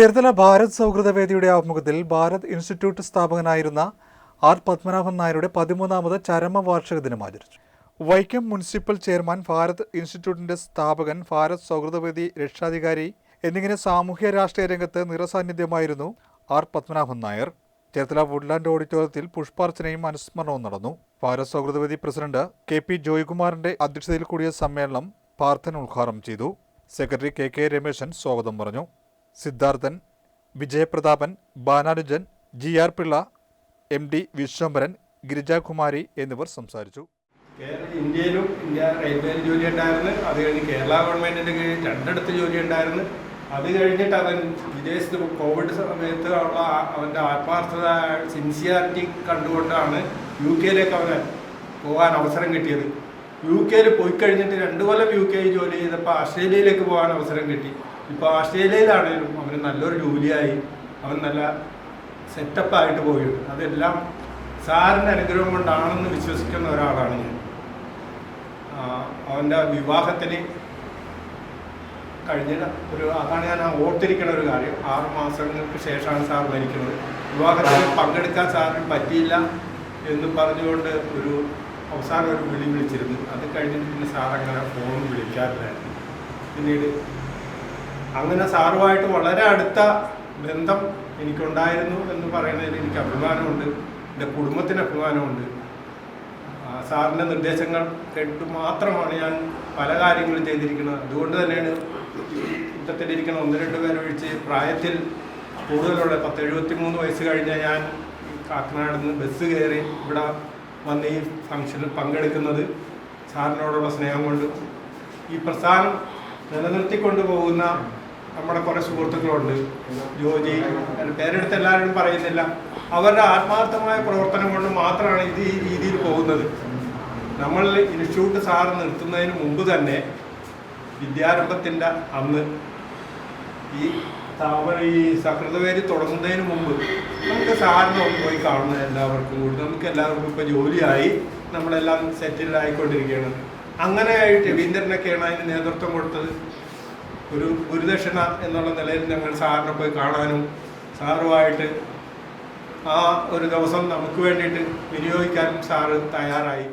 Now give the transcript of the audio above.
ചേർത്തല ഭാരത് സൗഹൃദ വേദിയുടെ ആഭിമുഖ്യത്തിൽ ഭാരത് ഇൻസ്റ്റിറ്റ്യൂട്ട് സ്ഥാപകനായിരുന്ന ആർ പത്മനാഭൻ നായരുടെ പതിമൂന്നാമത് ചരമ വാർഷിക ദിനം ആചരിച്ചു. വൈക്കം മുനിസിപ്പൽ ചെയർമാൻ ഭാരത് ഇൻസ്റ്റിറ്റ്യൂട്ടിന്റെ സ്ഥാപകൻ ഭാരത് സൗഹൃദവേദി രക്ഷാധികാരി എന്നിങ്ങനെ സാമൂഹ്യ രാഷ്ട്രീയ രംഗത്ത് നിറസാന്നിധ്യമായിരുന്നു ആർ പത്മനാഭൻ നായർ. ചേർത്തല വുഡ്ലാൻഡ് ഓഡിറ്റോറിയത്തിൽ പുഷ്പാർച്ചനയും അനുസ്മരണവും നടന്നു. ഭാരത് സൗഹൃദവേദി പ്രസിഡന്റ് കെ പി ജോയ്കുമാറിന്റെ അധ്യക്ഷതയിൽ കൂടിയ സമ്മേളനം പാർത്ഥൻ ഉദ്ഘാടനം ചെയ്തു. സെക്രട്ടറി കെ കെ രമേശൻ സ്വാഗതം പറഞ്ഞു. Siddharthan Vijayaprathapan Bananujan G R Pillai M D Vishwambharan Girijakumari എന്നിവർ സംസാരിച്ചു. ഇന്ത്യയിലും ഇന്ത്യ റെയിൽവേയിൽ ജോലി ഉണ്ടായിരുന്നു. അത് കഴിഞ്ഞ് കേരള ഗവൺമെന്റിന്റെ കീഴിൽ രണ്ടിടത്ത് ജോലി ഉണ്ടായിരുന്നു. അത് കഴിഞ്ഞിട്ട് അവൻ വിദേശത്ത് കോവിഡ് സമയത്ത് ഉള്ള അവന്റെ ആത്മാർത്ഥത സിൻസിയാരിറ്റി കണ്ടുകൊണ്ടാണ് യു കെയിലേക്ക് അവന് പോകാൻ അവസരം കിട്ടിയത്. യു കെയിൽ പോയി കഴിഞ്ഞിട്ട് രണ്ടു കൊല്ലം യു കെയിൽ ജോലി ചെയ്തപ്പോൾ ഓസ്ട്രേലിയയിലേക്ക് പോകാൻ അവസരം കിട്ടി. ഇപ്പോൾ ഓസ്ട്രേലിയയിലാണെങ്കിലും അവന് നല്ലൊരു ജോലിയായി. അവൻ നല്ല സെറ്റപ്പായിട്ട് പോയിട്ടുണ്ട് അതെല്ലാം സാറിന്റെ അനുഗ്രഹം കൊണ്ടാണെന്ന് വിശ്വസിക്കുന്ന ഒരാളാണ് ഞാൻ. അവന്റെ വിവാഹത്തിന് കഴിഞ്ഞ ഒരു അതാണ് ഞാൻ ഓർത്തിരിക്കുന്ന ഒരു കാര്യം. ആറ് മാസങ്ങൾക്ക് ശേഷമാണ് സാർ മരിക്കുന്നത്. വിവാഹത്തിൽ പങ്കെടുക്കാൻ സാറിന് പറ്റിയില്ല എന്ന് പറഞ്ഞുകൊണ്ട് ഒരു അവസാനം ഒരു വിളി വിളിച്ചിരുന്നു. അത് കഴിഞ്ഞിട്ട് പിന്നെ സാർ അങ്ങനെ ഫോൺ വിളിക്കാറില്ലായിരുന്നു. പിന്നീട് അങ്ങനെ സാറുമായിട്ട് വളരെ അടുത്ത ബന്ധം എനിക്കുണ്ടായിരുന്നു എന്ന് പറയുന്നതിൽ എനിക്ക് അഭിമാനമുണ്ട്. എന്റെ കുടുംബത്തിന് അഭിമാനമുണ്ട്. സാറിന്റെ നിർദ്ദേശങ്ങൾ കേട്ട് മാത്രമാണ് ഞാൻ പല കാര്യങ്ങളും ചെയ്തിരിക്കുന്നത്. അതുകൊണ്ട് തന്നെയാണ് കൂട്ടത്തിലിരിക്കുന്ന ഒന്ന് രണ്ട് പേരൊഴിച്ച് പ്രായത്തിൽ കൂടുതലുള്ള പത്ത് എഴുപത്തി മൂന്ന് വയസ്സ് കഴിഞ്ഞ ഞാൻ കാക്കനാട് നിന്ന് ബസ് കയറി ഇവിടെ വന്ന് ഈ ഫംഗ്ഷനിൽ പങ്കെടുക്കുന്നത് സാറിനോടുള്ള സ്നേഹം കൊണ്ടും. ഈ പ്രസ്ഥാനം നിലനിർത്തിക്കൊണ്ട് കൊണ്ടുപോകുന്ന നമ്മുടെ കുറേ സുഹൃത്തുക്കളുണ്ട്. ജോജി പേരെടുത്ത് എല്ലാവരും പറയുന്നില്ല. അവരുടെ ആത്മാർത്ഥമായ പ്രവർത്തനം കൊണ്ട് മാത്രമാണ് ഇത് ഈ രീതിയിൽ പോകുന്നത്. നമ്മൾ ഇൻസ്റ്റിറ്റ്യൂട്ട് സാറ് നിർത്തുന്നതിന് മുമ്പ് തന്നെ വിദ്യാരംഭത്തിന്റെ അന്ന് ഈ സ്ഥാപന ഈ സഹൃദവേദി തുടങ്ങുന്നതിന് മുമ്പ് നമുക്ക് സാറിനെ പോയി കാണുന്നത് എല്ലാവർക്കും കൂടി. നമുക്ക് എല്ലാവർക്കും ഇപ്പോൾ ജോലിയായി. നമ്മളെല്ലാം സെറ്റിൽഡ് ആയിക്കൊണ്ടിരിക്കുകയാണ് അങ്ങനെ രവീന്ദ്രനൊക്കെയാണ് അതിന് നേതൃത്വം കൊടുത്തത്. ഒരു ഗുരുദക്ഷിണ എന്നുള്ള നിലയിൽ ഞങ്ങൾ സാറിനെ പോയി കാണാനും സാറുമായിട്ട് ആ ഒരു ദിവസം നമുക്ക് വേണ്ടിയിട്ട് വിനിയോഗിക്കാനും സാറ് തയ്യാറായി.